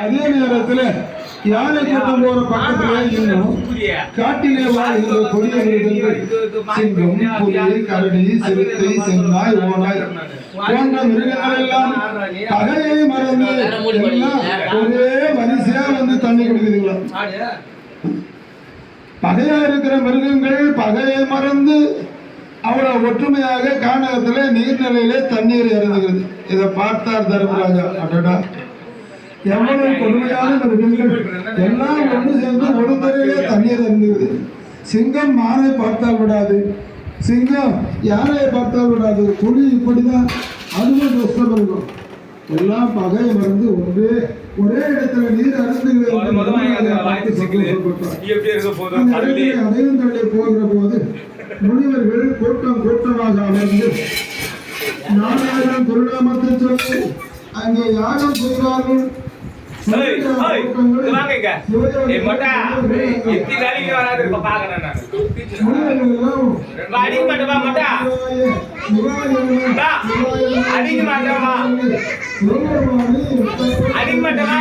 அதே நேரத்தில் யானை கூட்டம் போற பக்கத்துல இன்னும் காட்டிலே வாழ்கிற கொடிய மிருகங்கள் சிங்கம் புலி கரடி சிறுத்தை சென்னாய் ஓனாய் போன்ற மிருகங்கள் எல்லாம் பகையை மறந்து எல்லாம் ஒரே வரிசையா வந்து தண்ணி குடிக்குதுங்களா? பகையா இருக்கிற மிருகங்கள் பகையை மறந்து அவ்வளவு ஒற்றுமையாக கானகத்துல நீர்நிலையிலே தண்ணீர் இறந்துகிறது இதை பார்த்தார் தர்மராஜா. அடடா. எவ்வளவு கொடுமையான மிருகங்கள் எல்லாம் ஒன்று சேர்ந்து ஒரு தரையிலே தண்ணீர் இறங்குகிறது சிங்கம் மானை பார்த்தால் விடாது. சிங்கம் யானையை பார்த்தால் விடாது? புலி இப்படிதான் அதுவும் துஷ்டம் இருக்கும். எல்லாம் பகை மறந்து ஒன்றே ஒரே இடத்துல நீர் அருந்துகிறது அந்த இடத்திலே அடையும் தள்ளி போகிற போது முனிவர்கள் கூட்டம் கூட்டமாக அமர்ந்து நாலாயிரம் திருநாமத்தை சொல்லி. அங்கே யாகம் செய்வார்கள்? அடிக்க மாட்டேவா மொட்டா? அடிக்க மாட்டேவா அடிக்க மாட்டேவா